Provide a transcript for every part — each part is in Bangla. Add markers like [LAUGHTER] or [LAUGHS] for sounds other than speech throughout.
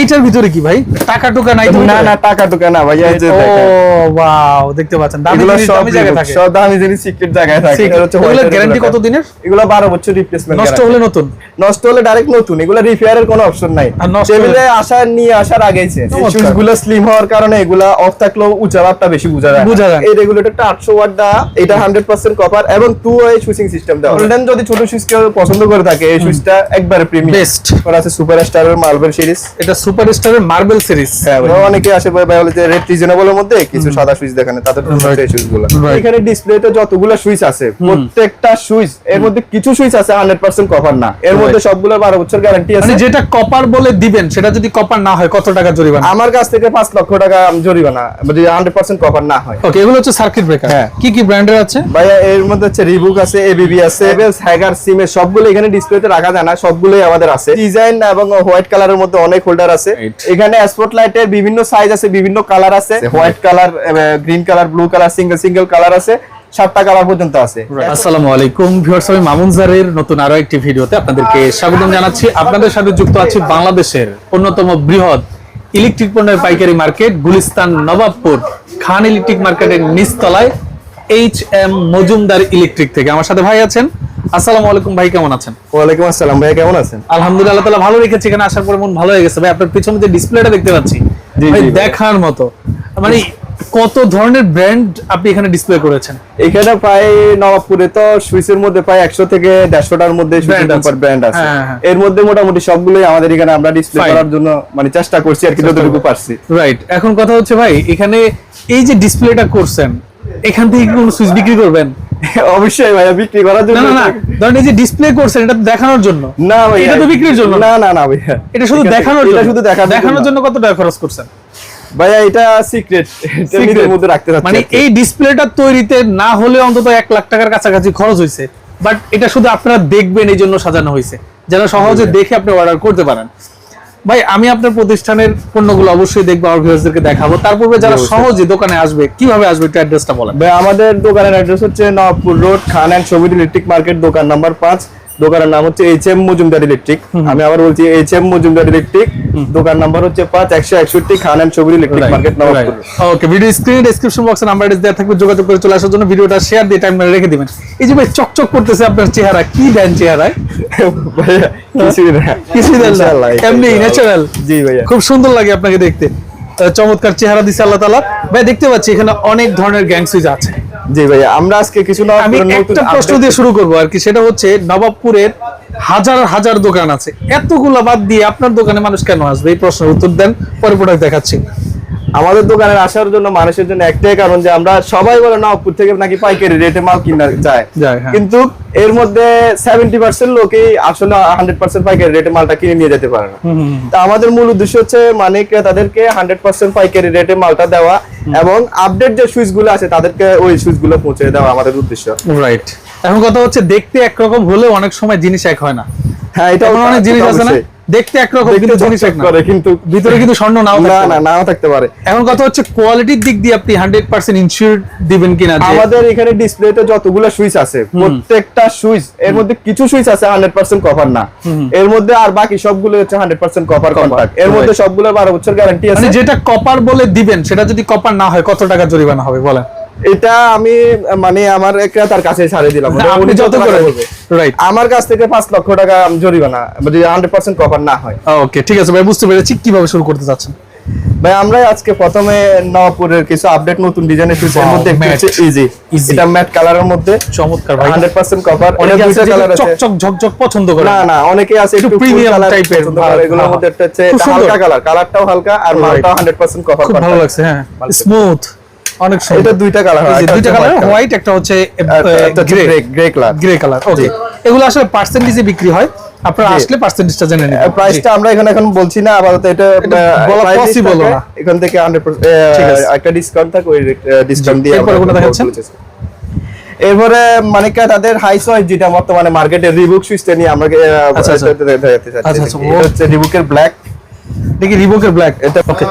এইটার ভিতরে কি ভাই? টাকা টুকা নাই না না টাকা টুকা না ভাইয়া এই যে ও ওয়াও দেখতে পাচ্ছেন। দামি জিনিস দামি জায়গায় থাকে। সব দামি জিনিস সিক্রেট জায়গায় থাকে। এটা হচ্ছে এগুলো কত দিনের? এগুলো 12 বছর রিপ্লেসমেন্ট নষ্ট হলে নতুন? নষ্ট হলে ডাইরেক্ট নতুন। এগুলো রিপেয়ারের কোনো অপশন নাই। টেবিলে আসার নিয়ে আসার আগেই। সুইচগুলো স্লিম হওয়ার কারণে এগুলা অফ থাকলেও উঁচা ভাবটা বেশি বোঝা যায়। বোঝা যায় এই রেগুলেটরটা 800 ওয়াট দা এটা 100% কপার এবং টু ওয়ে সুইচিং সিস্টেম দেওয়া। গোল্ডেন যদি ছোট সুইচ কেউ পছন্দ করে থাকে এই সুইচটা একবারে প্রিমিয়াম বেস্ট করা আছে সুপার স্টারের মার্বেল সিরিজ এটা সুপার স্টারের মার্বেল সিরিজ হ্যাঁ অনেকে আসে ভাই ভাই বলে যে রেড রিজনেবল এর মধ্যে কিছু সাদা সুইচ দেখানে তাদের জন্য সুইচগুলো এখানে ডিসপ্লেতে যতগুলো সুইচ আছে প্রত্যেকটা সুইচ এর মধ্যে কিছু সুইচ আছে 100% কভার না। এর মধ্যে সবগুলোর 12 বছর গ্যারান্টি আছে। মানে যেটা কপার বলে দিবেন সেটা যদি কপার না হয় কত টাকা জরিমানা? আমার কাছ থেকে 5 লক্ষ টাকা জরিমানা যদি 100% কভার না হয়। ওকে এগুলো হচ্ছে সার্কিট ব্রেকার হ্যাঁ। কি কি ব্র্যান্ডের আছে? ভাইয়া এর মধ্যে হচ্ছে রিবুক আছে এবিবি আছে এবেলস হ্যাগার সিমে সবগুলো এখানে ডিসপ্লেতে রাখা যায় না সবগুলোই আমাদের আছে। ডিজাইন এবং হোয়াইট কালারের মধ্যে অনেক হোল্ডার আছে। এখানে স্পট লাইটের বিভিন্ন সাইজ আছে বিভিন্ন কালার আছে। White colour green colour blue colour single single colour আছে। সাতটা কালার পর্যন্ত আছে। আসসালামু আলাইকুম ভিউয়ার্স আমি মামুন জারের নতুন আরও একটি ভিডিওতে আপনাদেরকে স্বাগতম জানাচ্ছি। আপনাদের সাথে যুক্ত আছি বাংলাদেশের অন্যতম বৃহৎ ইলেকট্রিক পণ্যের পাইকারি মার্কেট গুলিস্তান নবাবপুর খান ইলেকট্রিক মার্কেটের নিচতলায় এইচ এম মজুমদার ইলেকট্রিক থেকে। আমার সাথে ভাই আছেন আসসালামু আলাইকুম ভাই কেমন আছেন? ওয়ালাইকুম আসসালাম ভাইয়া কেমন আছেন? আলহামদুলিল্লাহ তাআলা ভালো রেখেছে এখানে আসার পরে মন ভালো হয়ে গেছে। ভাই আপনার পিছনে যে ডিসপ্লেটা দেখতে পাচ্ছি ভাই দেখার মতো। মানে কত ধরনের ব্র্যান্ড আপনি এখানে ডিসপ্লে করেছেন? এখানে প্রায় নবাবপুরে তো সুইচের মধ্যে প্রায় একশো থেকে দেড়শোটার মধ্যে ব্র্যান্ড আছে। হ্যাঁ, হ্যাঁ। এর মধ্যে মোটামুটি সবগুলোই আমাদের এখানে আমরা ডিসপ্লে করার জন্য মানে চেষ্টা করছি আর কি যতটুকু পারছি। রাইট এখন কথা হচ্ছে ভাই এখানে এই যে ডিসপ্লেটা করছেন এখান থেকে কি কোনো সুইচ বিক্রি করবেন? অবশ্যই ভাইয়া বিক্রি করার জন্য না না ধরেন এই যে ডিসপ্লে করছেন এটা দেখানোর জন্য। না ভাইয়া এটা তো বিক্রির জন্য না? না না ভাইয়া। এটা শুধু দেখানোর এটা জন্য। শুধু দেখানোর জন্য। কত টাকা খরচ করছেন? ভাইয়া এটা সিক্রেট Secret। মধ্যে রাখতে চাচ্ছি মানে এই ডিসপ্লেটা তৈরিতে না হলে অন্তত এক লাখ টাকার কাছাকাছি খরচ হয়েছে বাট এটা শুধু আপনারা দেখবেন এই জন্য সাজানো হয়েছে যেন সহজে দেখে আপনি অর্ডার করতে পারেন। ভাই আমি আপনার প্রতিষ্ঠানের পণ্যগুলো অবশ্যই দেখব আমার ভিউয়ার্সদেরকে দেখাবো। তার পূর্বে যারা। সহজে দোকানে আসবে কীভাবে আসবে একটু অ্যাড্রেসটা বলেন। ভাই আমাদের দোকানের অ্যাড্রেস হচ্ছে Nawabpur road Khan and Sabir electric market দোকান নাম্বার পাঁচ। দোকানের নাম হচ্ছে এইচ এম মজুমদার ইলেকট্রিক আমি আবার বলছি এইচ এম মজুমদার ইলেকট্রিক দোকান নাম্বার হচ্ছে পাঁচ একশো একষট্টি Khan and Sabir electric market okay video স্ক্রিনে ডেসক্রিপশন বক্সে নাম্বার দেওয়া থাকবে যোগাযোগ করে চলে আসার জন্য ভিডিওটা শেয়ার দিয়ে টাইম রেখে দিবেন। এই যে ভাই চকচক করতেছে আপনার চেহারা কি দেন চেহারায়? কিছুই না। কিছুই দেন না। এমনি ন্যাচারাল জি ভাইয়া। খুব সুন্দর লাগে আপনাকে দেখতে। চমৎকার চেহারা দিছে আল্লাহ তালা ভাই দেখতে পাচ্ছি এখানে অনেক ধরনের গ্যাং সুইচ আছে। জি ভাইয়া আমরা আজকে কিছু আমি একটা প্রশ্ন দিয়ে শুরু করব আর কি সেটা হচ্ছে নবাবপুরের হাজার হাজার দোকান আছে। এতগুলা বাদ দিয়ে আপনার দোকানে মানুষ কেন আসবে? এই প্রশ্নের উত্তর দেন পরে প্রোডাক্ট দেখাচ্ছি। আমাদের দোকানের আসার জন্য মানুষের জন্য একটাই কারণ যে আমরা সবাই বলে নবাবপুর থেকে নাকি পাইকারি রেটে মাল কিনা যায়। হ্যাঁ। কিন্তু এর মধ্যে সেভেন্টি পার্সেন্ট লোকেই আসলে হান্ড্রেড পার্সেন্ট পাইকারি রেটে মালটা কিনে নিয়ে যেতে পারে না। তা আমাদের মূল উদ্দেশ্য হচ্ছে মানে ক্রেতাদেরকে হান্ড্রেড পার্সেন্ট পাইকারি রেটে মালটা দেওয়া এবং আপডেট যে সুইচগুলো আছে তাদেরকে ওই সুইচগুলো পৌঁছে দেওয়া আমাদের উদ্দেশ্য। রাইট এখন কথা হচ্ছে দেখতে একরকম হলেও অনেক সময় জিনিস এক হয় না। হ্যাঁ এটা অনেক জিনিস আছে না? দেখতে একরকম কিন্তু জিনিস এক করে কিন্তু ভিতরে কিন্তু স্বর্ণ নাও না না নাও থাকতে পারে। এখন কথা হচ্ছে কোয়ালিটির দিক দিয়ে আপনি হান্ড্রেড পার্সেন্ট ইনশিওর দিবেন কিনা আমাদের এখানে ডিসপ্লেতে যতগুলো সুইচ আছে প্রত্যেকটা সুইচ এর মধ্যে কিছু সুইচ আছে হান্ড্রেড পার্সেন্ট কভার না। এর মধ্যে আর বাকি সবগুলো হচ্ছে হান্ড্রেড পার্সেন্ট কভার কন্ট্যাক্ট এর মধ্যে সবগুলো বারো বছর গ্যারান্টি আছে। মানে যেটা কপার বলে দিবেন সেটা যদি কপার না হয় কত টাকা জরিমানা হবে বলেন? এটা আমি মানে আমার ক্রেতার কাছে ছাড়ে দিলাম। উনি যত করে রাইট আমার কাছ থেকে পাঁচ লক্ষ টাকা জরিমানা যদি হান্ড্রেড পার্সেন্ট কভার না হয়। ওকে ঠিক আছে ভাই বুঝতে পেরেছি। কীভাবে শুরু করতে চাচ্ছেন? ভাই আমরা আজকে প্রথমে কিছু আপডেট নতুন ডিজাইনের মধ্যে একটু ইজি এটা ম্যাট কালারের মধ্যে। চমৎকার ভাই। হান্ড্রেড পার্সেন্ট কভার অনেকে দুইটা কালার আছে। চকচক ঝকঝক পছন্দ করে। না না অনেকে আছে একটু একটু প্রিমিয়াম টাইপের এগুলোর মধ্যে একটা হচ্ছে। হালকা কালার কালারটাও হালকা আর মালটাও 100% কভার খুব ভালো লাগছে হ্যাঁ। স্মুথ অনেক সুন্দর। এটা দুইটা কালার এই যে দুইটা কালার হোয়াইট একটা হচ্ছে grey grey colour grey colour okay এগুলো আসলে পার্সেন্টেজে বিক্রি হয়। আপনারা আসলে পার্সেন্টেজটা জেনে নেবেন। প্রাইসটা আমরা এখানে এখন বলছি না আপাতত এটা বলা থাকে, না। এখান থেকে 100% ঠিক আছে। আহ, একটা ডিসকাউন্ট থাকে ওই ডিসকাউন্ট দিয়ে এরপরে কোনটা দেখাচ্ছেন? এরপরে মানে তাদের হাই চয়েস যেটা বর্তমানে মার্কেটে রিবুক সুইচটা নিয়ে আমরা আচ্ছা, আচ্ছা। দেখাতে চাচ্ছি আচ্ছা, আচ্ছা, হচ্ছে রিবুকের ব্ল্যাক দেখি রিবুকের ব্ল্যাক এটা ওকে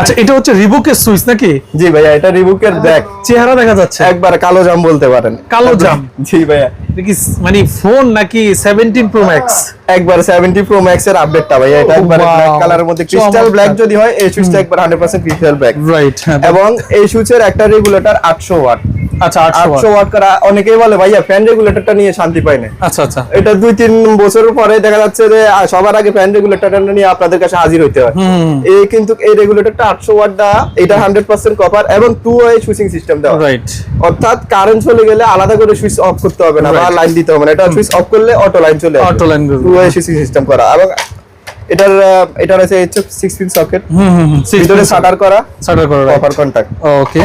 আচ্ছা এটা হচ্ছে রিবুকের সুইচ নাকি? জি ভাইয়া এটা রিবুকের ব্যাক চেহারা দেখা যাচ্ছে। একবার কালো জাম বলতে পারেন। কালো জাম? জি ভাইয়া। এটা কি মানে ফোন নাকি সেভেন্টিন প্রো ম্যাক্স একবার 70 প্রো ম্যাক্স এর আপডেটটা ভাইয়া এটা একবার ব্ল্যাক কালারের মধ্যে ক্রিস্টাল ব্ল্যাক যদি হয় এই সুইচটা একবার 100% ক্রিস্টাল ব্ল্যাক রাইট এবং এই সুইচের একটা রেগুলেটর 800 ওয়াট আচ্ছা আটশো 800 ওয়াট করা অনেকেই বলে ভাইয়া ফ্যান রেগুলেটরটা নিয়ে শান্তি পাই না আচ্ছা আচ্ছা। এটা দুই তিন বছরের পরে দেখা যাচ্ছে যে সবার আগে ফ্যান রেগুলেটরটা নিয়ে আপনাদের কাছে হাজির হইতে হয়। এই কিন্তু এই রেগুলেটরটা 800 ওয়াট দেওয়া এটা 100% কপার এবং টু ওয়ে সুইচিং সিস্টেম দেওয়া। রাইট অর্থাৎ কারেন্ট চলে গেলে আলাদা করে সুইচ অফ করতে হবে না বা লাইন দিতে হবে না। এটা সুইচ অফ করলে অটো লাইন চলে আসবে Auto সুইচিং সিস্টেম করা। এবং এটার এটার আছে H 6 pin socket hmm hmm hmm ভিতরে শাটার করা শাটার করা কপার কন্টাক্ট ওকে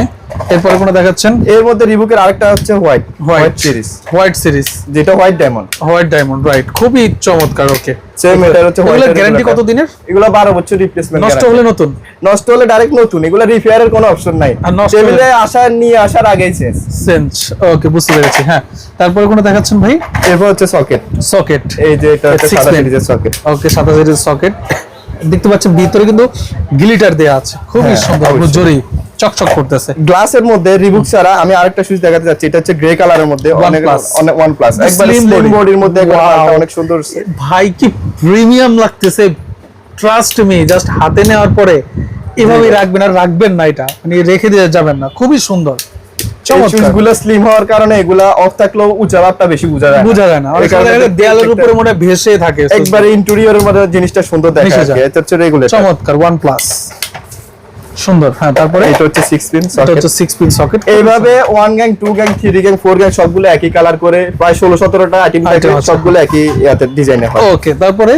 এরপরে কোনো দেখাচ্ছেন? এর মধ্যে রিবুকের আরেকটা হচ্ছে white white series white series যেটা white diamond white diamond right খুবই চমৎকার ওকে সেম এটার হচ্ছে এগুলো গ্যারান্টি কত দিনের এগুলো 12 বছর রিপ্লেসমেন্ট নষ্ট হলে নতুন? নষ্ট হলে ডাইরেক্ট নতুন। এগুলো রিপেয়ারের কোনো অপশন নাই। আর নষ্ট হলে- টেবিলে আসা নিয়ে আসার আগেই শেষ। সেন্স ওকে বুঝতে পেরেছি হ্যাঁ। তারপরে কোনো দেখাচ্ছেন ভাই? এরপর হচ্ছে সকেট সকেট এই যে এটা হচ্ছে সাদা সিরিজের সকেট ওকে সকেট দেখতে পাচ্ছেন ভিতরে কিন্তু গ্লিটার দেয়া আছে। খুবই হ্যাঁ, সুন্দর জরি। চকচক করতেছে। গ্লাসের মধ্যে রিবুক ছাড়া আমি আরেকটা সুইচ দেখাতে যাচ্ছি এটা হচ্ছে গ্রে কালারের মধ্যে অনেক অনেক ওয়ান প্লাস একবার স্লিম বডির মধ্যে অনেক সুন্দর ভাই কি প্রিমিয়াম লাগতেছে। ট্রাস্ট মি জাস্ট হাতে নেওয়ার পরে এভাবেই রাখবেন আর রাখবেন না এটা। মানে রেখে দিয়ে যাবেন না। খুবই সুন্দর। স্লিম হওয়ার কারণে এগুলা অফ থাকলেও উঁচা ভাবটা বেশি বোঝা যায় বোঝা যায় না। দেয়ালের উপরে মনে ভেসে থাকে। একবারে ইন্টেরিয়রের মধ্যে জিনিসটা সুন্দর দেখা যায়। যায়। এটা হচ্ছে রেগুলেটর চমৎকার ওয়ান প্লাস সুন্দর। হ্যাঁ তারপরে? এটা হচ্ছে 6 পিন সকেট এটা হচ্ছে 6 পিন সকেট এইভাবে 1 গ্যাং 2 গ্যাং 3 গ্যাং 4 গ্যাং সবগুলো একই কালার করে প্রায় ষোলো সতেরোটা আইটেম থাকে সবগুলো একই ইয়াতে ডিজাইনে হয়। ওকে তারপরে?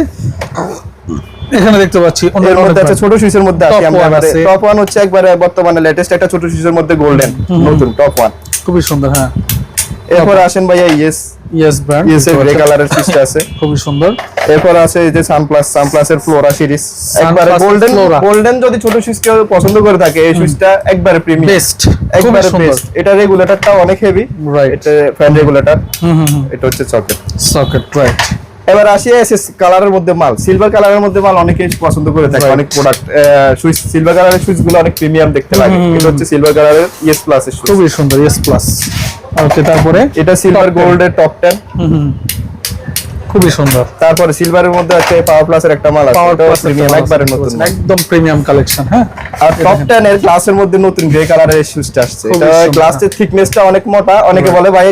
এখানে দেখতে পাচ্ছি অন্যের মধ্যে আছে ছোট শিশুর মধ্যে আছে আমাদের আছে। টপ ওয়ান হচ্ছে একবারে বর্তমানে লেটেস্ট একটা ছোট শিশুর মধ্যে গোল্ডেন নতুন টপ ওয়ান খুবই সুন্দর হ্যাঁ। এরপর আসেন ভাইয়া ইয়েস ইয়েস ব্র্যান্ড ইয়েস এর গ্রে কালারের সুইচটা আছে। [LAUGHS] খুবই সুন্দর। এরপর আছে এই যে সানপ্লাস এর ফ্লোরা সিরিজ একবারে গোল্ডেন গোল্ডেন যদি ছোট সুইচ কেউ পছন্দ করে থাকে এই সুইচটা একবারে প্রিমিয়াম বেস্ট একবারে বেস্ট এটা রেগুলেটরটা অনেক হেভি Right. এটা ফ্যান রেগুলেটর হুম হুম এটা হচ্ছে সকেট সকেট রাইট এবার আসি এসএস কালারের মধ্যে মাল। সিলভার কালারের মধ্যে মাল অনেকেই পছন্দ করে থাকে। অনেক প্রোডাক্ট সুইচ সিলভার কালারের সুইচগুলো অনেক প্রিমিয়াম দেখতে লাগে। এটা হচ্ছে সিলভার কালারের ইয়েস প্লাস এর সুইচ খুবই সুন্দর ইয়েস প্লাস ওকে তারপরে? এটা সিলভার গোল্ডের টপ 10 হুম খুবই সুন্দর। তারপরে সিলভারের মধ্যে আছে পাওয়ার প্লাসের একটা মাল আছে পাওয়ার প্লাস প্রিমিয়াম একবারের নতুন একদম প্রিমিয়াম কালেকশন হ্যাঁ? আর টপ 10 এর গ্লাসের মধ্যে নতুন গ্রে কালারের শুজটা আসছে। এটা। গ্লাসের থিকনেসটা অনেক মোটা। অনেকে বলে ভাই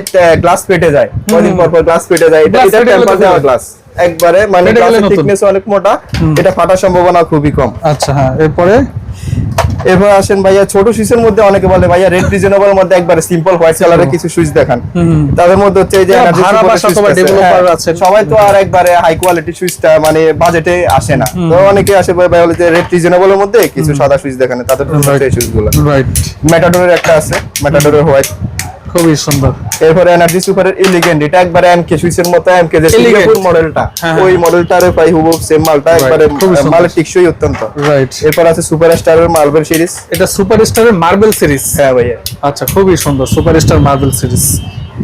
গ্লাস ফেটে যায়। কদিন পর পর গ্লাস ফেটে যায়। এটা এটা টেম্পার দেওয়া গ্লাস একবারে মানে গ্লাসের থিকনেস অনেক মোটা এটা ফাটার সম্ভাবনা খুবই কম। আচ্ছা হ্যাঁ এরপরে? এরপর আসেন ভাইয়া ছোট সুইচের মধ্যে অনেকে বলে ভাইয়া রেড রিজনেবল মধ্যে একবারে সিম্পল হোয়াইট কালারের কিছু সুইচ দেখান। তাদের মধ্যে হচ্ছে এই যে হ্যাঁ, আছেন। সবাই তো আর একবারে হাই কোয়ালিটি সুইচটা মানে বাজেটে আসে না। তো অনেকে আসে ভাই বলে যে রেড রিজনেবলের মধ্যে কিছু সাদা সুইচ দেখান। তাদের জন্য এই সুইচগুলো। রাইট ম্যাটাডোরের একটা আছে ম্যাটাডোরের হোয়াইট খুবই সুন্দর। এরপরে এনার্জি সুপারের এলিগেন্ট এটা একবারে এমকে সুইসের মতো এমকে যে। সিঙ্গাপুর মডেলটা হ্যাঁ, ওই মডেলটারে প্রায় হুবহু সেম মালটা একবারে মাল। টিকসই অত্যন্ত। রাইট এরপর আছে সুপার স্টারের মার্বেল সিরিজ এটা সুপারস্টারের মার্বেল সিরিজ হ্যাঁ ভাইয়া। আচ্ছা খুবই সুন্দর সুপারস্টার মার্বেল সিরিজ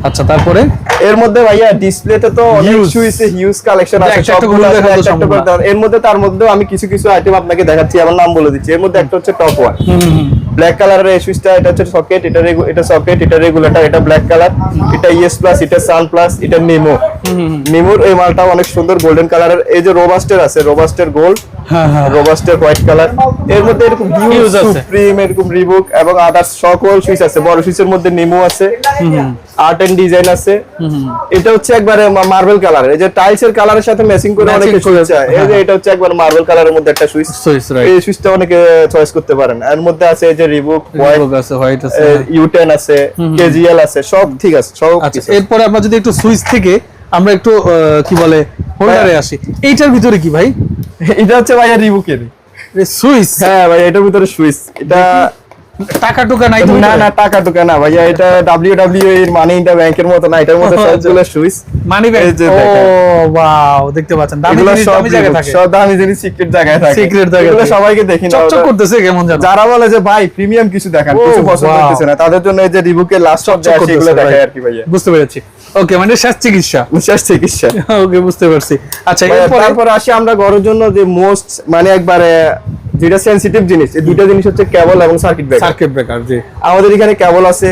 আচ্ছা তারপরে? এর মধ্যে ভাইয়া ডিসপ্লেতে তো অনেক। সুইচে হিউজ কালেকশন আছে সবগুলো। এর মধ্যে তার মধ্যেও আমি কিছু কিছু আইটেম আপনাকে দেখাচ্ছি আমার নাম বলে দিচ্ছি। এর মধ্যে একটা হচ্ছে টপ ওয়ান ব্ল্যাক কালারের এই সুইচটা এটা হচ্ছে সকেট এটা এটা সকেট এটা রেগুলেটর এটা ব্ল্যাক কালার এটা ইএস প্লাস এটা সান প্লাস এটা নিমো নিমোর এই মালটা অনেক সুন্দর গোল্ডেন কালারের এই যে রোবাস্টের আছে রোবাস্টের গোল্ড রোবাস্টের হোয়াইট কালারের মধ্যে এরকম Huge আছে। সুপ্রিম এরকম রিবুক এবং আদার্স সকল সুইচ আছে। বড় সুইচের মধ্যে নিমো আছে। আর্ট এন্ড ডিজাইন আছে। এটা হচ্ছে একবারে মার্বেল কালার এই যে টাইলস এর কালারের সাথে ম্যাচিং করে অনেকে সুইচ এই যে এটা হচ্ছে একবার মার্বেল কালারের মধ্যে একটা সুইচ সুইচ রাইট এই সুইচটা অনেকে চয়েস করতে পারেন এর মধ্যে আছে এই যে রিবুক হোয়াইট আছে হোয়াইট আছে ইউটেন আছে কেজিএল আছে সব ঠিক আছে সব আচ্ছা। এরপরে আমরা যদি একটু সুইচ থেকে আমরা একটু কি বলে হোল্ডারে আসি। এইটার ভিতরে কি ভাই? এটা হচ্ছে ভাইয়া রিবুকের সুইচ হ্যাঁ ভাই এটার ভিতরে সুইচ এটা টাকা টুকা নাই না না টাকা টুকা না ভাইয়া এটা ডাব্লিউ ডাব্লিউ এর মানি ইন্ডিয়া ব্যাংকের মতো না এটার [LAUGHS] সবগুলো সুইচ। মানি ব্যাংক ও। ওয়াও দেখতে পাচ্ছেন। দামি জিনিস সব দামি জায়গায় থাকে। সব দামি জিনিস সিক্রেট জায়গায় থাকে। সিক্রেট জায়গায় এগুলো সবাইকে দেখি না চকচক করতেছে কেমন জানো যারা বলে যে ভাই প্রিমিয়াম কিছু দেখান কিছু পছন্দ করতেছে না তাদের জন্য এই যে রিবুকের লাস্ট সেগুলো দেখায় আর কি ভাইয়া। বুঝতে পেরেছি। ওকে মানে শেষ চিকিৎসা [LAUGHS] শেষ চিকিৎসা ওকে বুঝতে পারছি। আচ্ছা ভাইয়া, এরপরে? আসি আমরা ঘরের জন্য যে মোস্ট মানে একবারে যেটা সেনসিটিভ জিনিস এই জিনিস হচ্ছে কেবল এবং সার্কিট ব্রেকার সার্কিট ব্রেকার জি। আমাদের এখানে কেবল আছে।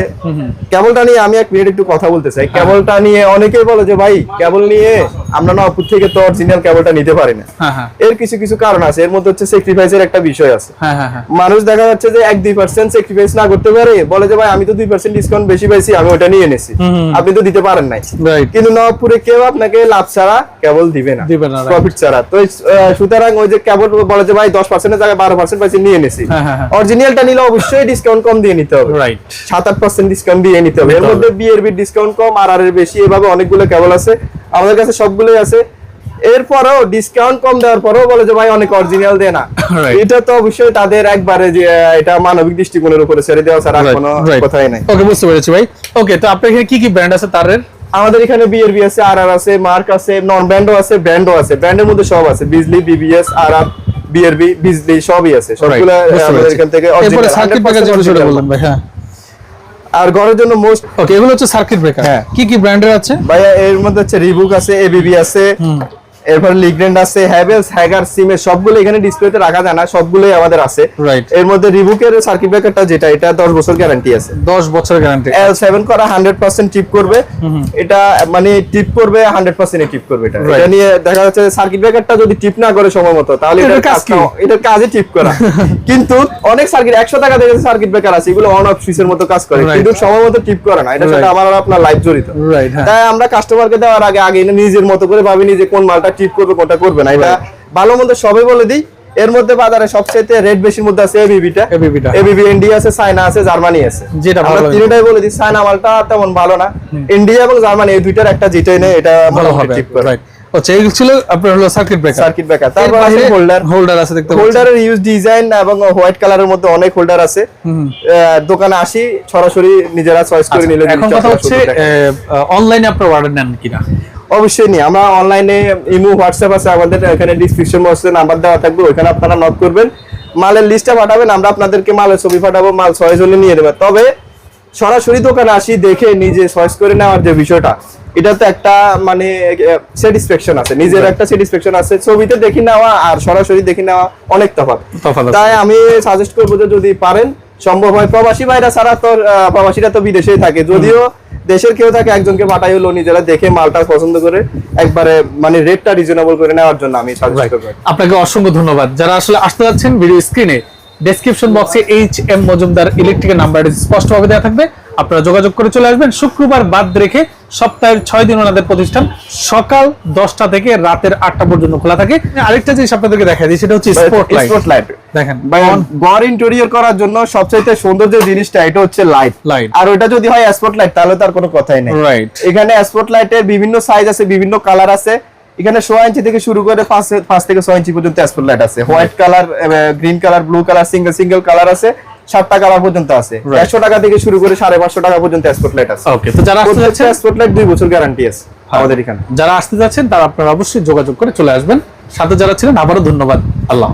কেবলটা নিয়ে আমি এক মিনিট একটু কথা বলতে চাই। কেবলটা নিয়ে অনেকেই বলে যে ভাই কেবল নিয়ে আমরা নবপুর থেকে তো অরিজিনাল কেবলটা নিতে পারি না। হ্যাঁ হ্যাঁ। এর কিছু কিছু কারণ আছে। এর মধ্যে হচ্ছে স্যাক্রিফাইসের একটা বিষয় আছে। হ্যাঁ হ্যাঁ হ্যাঁ। মানুষ দেখা যাচ্ছে যে এক দুই পার্সেন্ট স্যাক্রিফাইস না করতে পারে। বলে যে ভাই আমি তো দুই পার্সেন্ট ডিসকাউন্ট বেশি পাইছি আমি ওটা নিয়ে এনেছি। আপনি তো দিতে পারেন নাই। কিন্তু নবপুরে কেউ আপনাকে লাভ ছাড়া কেবল দিবে না। দিবে না, প্রফিট ছাড়া। তো সুতরাং ওই যে কেবল বলে যে ভাই দশ পার্সেন্টের জায়গায় বারো পার্সেন্ট পাইছি নিয়ে এনেছি হ্যাঁ, হ্যাঁ, হ্যাঁ। অরিজিনালটা নিলে অবশ্যই ডিসকাউন্ট কম দিয়ে নিতে হবে। রাইট সাত আট পার্সেন্ট ডিসকাউন্ট দিয়ে নিতে হবে। এর মধ্যে বিএরবি ডিসকাউন্ট কম আর আর এর বেশি এভাবে অনেকগুলো কেবল আছে। আমাদের কাছে সবগুলোই আছে। এরপরেও ডিসকাউন্ট কম দেওয়ার পরেও বলে যে ভাই অনেক অরিজিনাল দেয় না। এটা তো অবশ্যই তাদের একবারে যে এটা মানবিক দৃষ্টিকোণের উপরে ছেড়ে দেওয়া ছাড়া কোনো কথাই নাই। ওকে বুঝতে পেরেছি ভাই। ওকে তো আপনার এখানে কি কি ব্র্যান্ড আছে তারের? আমাদের এখানে বিআরবি আছে আর আর আছে মার্ক আছে নন ব্র্যান্ডও আছে ব্র্যান্ডও আছে ব্র্যান্ডের মধ্যে সব আছে বিজলি বিবিএস আর আর বিআরবি বিজলি সবই আছে। সবগুলো আমাদের এখান থেকে এরপরে original, সার্কিট ব্রেকার 100% যেগুলো সেটা original। বললেন ভাই হ্যাঁ। আর ঘরের জন্য মোস্ট ওকে এগুলো হচ্ছে সার্কিট ব্রেকার হ্যাঁ। কি কি ব্র্যান্ডের আছে? ভাইয়া এর মধ্যে আছে রিবুক আছে এবিবি আছে। এরপর লিগ্রেন্ড আছে হ্যাভেলস হ্যাগার সিমের সবগুলো এখানে ডিসপ্লেতে রাখা যায় না সবগুলোই আমাদের আছে। রাইট এর মধ্যে রিবুকের সার্কিট ব্রেকারটা যেটা এটা 10 বছর গ্যারান্টি আছে। 10 বছরের গ্যারান্টি করা হান্ড্রেড পার্সেন্ট টিপ করবে। এটা মানে টিপ করবে হান্ড্রেড পার্সেন্ট টিপ করবে এটা। এটা নিয়ে দেখা যাচ্ছে সার্কিট ব্রেকারটা যদি টিপ না করে সময় মতো তাহলে এটার কাজ? এটার কাজে টিপ করা। [LAUGHS] কিন্তু অনেক সার্কিট একশো টাকা দেখে সার্কিট ব্রেকার আছে এগুলো অন অফ সুইচের মতো কাজ করে। কিন্তু সময় মতো টিপ করে না। এটার সাথে. আমার আর আপনার লাইফ জড়িত। রাইট হ্যাঁ। তাই আমরা কাস্টমারকে দেওয়ার আগে আগে এটা নিজের মতো করে ভাবিনি যে কোন মালটা টিপ করবে কোনটা করবে না এটা ভালো মন্দ সবই বলে দিই। এর মধ্যে বাজারে সবচেয়ে রেট বেশির মধ্যে আছে এবিবিটা ABB টা। এবিবি ইন্ডিয়া আছে চায়না আছে জার্মানি আছে। যেটা ভালো তিনটাই বলে দিই চায়না মালটা তেমন ভালো না। ইন্ডিয়া এবং জার্মানি এই দুইটার একটা যেটাই নেই এটা ভালো হবে। টিপ করে। রাইট আচ্ছা ছিল আপনার হলো সার্কিট ব্রেকার সার্কিট ব্রেকার তারপর আছে হোল্ডার হোল্ডার আছে দেখতে হোল্ডারের ইউজ ডিজাইন এবং হোয়াইট কালারের মধ্যে অনেক হোল্ডার আছে। দোকানে আসি সরাসরি নিজেরা চয়েস করে নিলে আচ্ছা, এখন কথা হচ্ছে অনলাইনে আপনার অর্ডার নেন কিনা? অবশ্যই নি আমরা অনলাইনে ইমো হোয়াটসঅ্যাপ আছে আমাদের এখানে ডিসক্রিপশন বক্সে নাম্বার দেওয়া থাকবে ওখানে আপনারা নক করবেন। মালের লিস্টটা পাঠাবেন আমরা আপনাদেরকে মালের ছবি পাঠাবো মাল চয়েস হলে নিয়ে দেবে তবে সরাসরি দোকানে আসি দেখে নিজে চয়েস করে নেওয়ার যে বিষয়টা এটা তো একটা মানে স্যাটিসফ্যাকশন আছে। নিজের একটা স্যাটিসফ্যাকশন আছে। ছবিতে দেখি নেওয়া আর সরাসরি দেখি নেওয়া অনেক তফাৎ। তাই আমি সাজেস্ট করব যে যদি পারেন সম্ভব হয়। প্রবাসী ভাইরা ছাড়া তো প্রবাসীরা তো বিদেশেই থাকে। যদিও দেশের কেউ থাকে একজনকে পাঠাই হলো নিজেরা দেখে মালটা পছন্দ করে একবারে মানে রেটটা রিজনেবল করে নেওয়ার জন্য আমি আপনাকে অসংখ্য ধন্যবাদ। যারা আসলে আসতে যাচ্ছেন ভিডিও স্ক্রিনে ডেসক্রিপশন বক্সে এইচ এম মজুমদার ইলেকট্রিকের নাম্বার স্পষ্টভাবে দেওয়া থাকবে। আপনারা যোগাযোগ করে চলে আসবেন। শুক্রবার বাদ রেখে সপ্তাহের ছয় দিন ওনাদের প্রতিষ্ঠান সকাল দশটা থেকে রাতের আটটা পর্যন্ত খোলা থাকে। আরেকটা জিনিস আপনাদেরকে দেখা দিই সেটা হচ্ছে স্পট লাইট স্পটলাইট দেখেন ঘর ইন্টেরিয়র করার জন্য সবচাইতে সুন্দর যে জিনিসটা এটা হচ্ছে লাইট Light. আর ওটা যদি হয় স্পটলাইট তাহলে তার কোনো কথাই নেই। রাইট এখানে বিভিন্ন সাইজ আছে বিভিন্ন কালার আছে। এখানে সোয়া ইঞ্চি থেকে শুরু করে পাঁচ থেকে ছয় ইঞ্চি পর্যন্ত স্পটলাইট আছে। White colour green colour blue colour single single colour আছে। সাতটা কালার পর্যন্ত আছে। একশো টাকা থেকে শুরু করে সাড়ে পাঁচশো টাকা পর্যন্ত স্পটলাইট আছে। ওকে তো যারা আসতে যাচ্ছেন স্পটলাইট দুই বছর গ্যারান্টি আছে আমাদের এখানে। যারা আসতে যাচ্ছেন তারা আপনারা অবশ্যই যোগাযোগ করে চলে আসবেন। সাথে যারা ছিলেন আবারও ধন্যবাদ। আল্লাহ।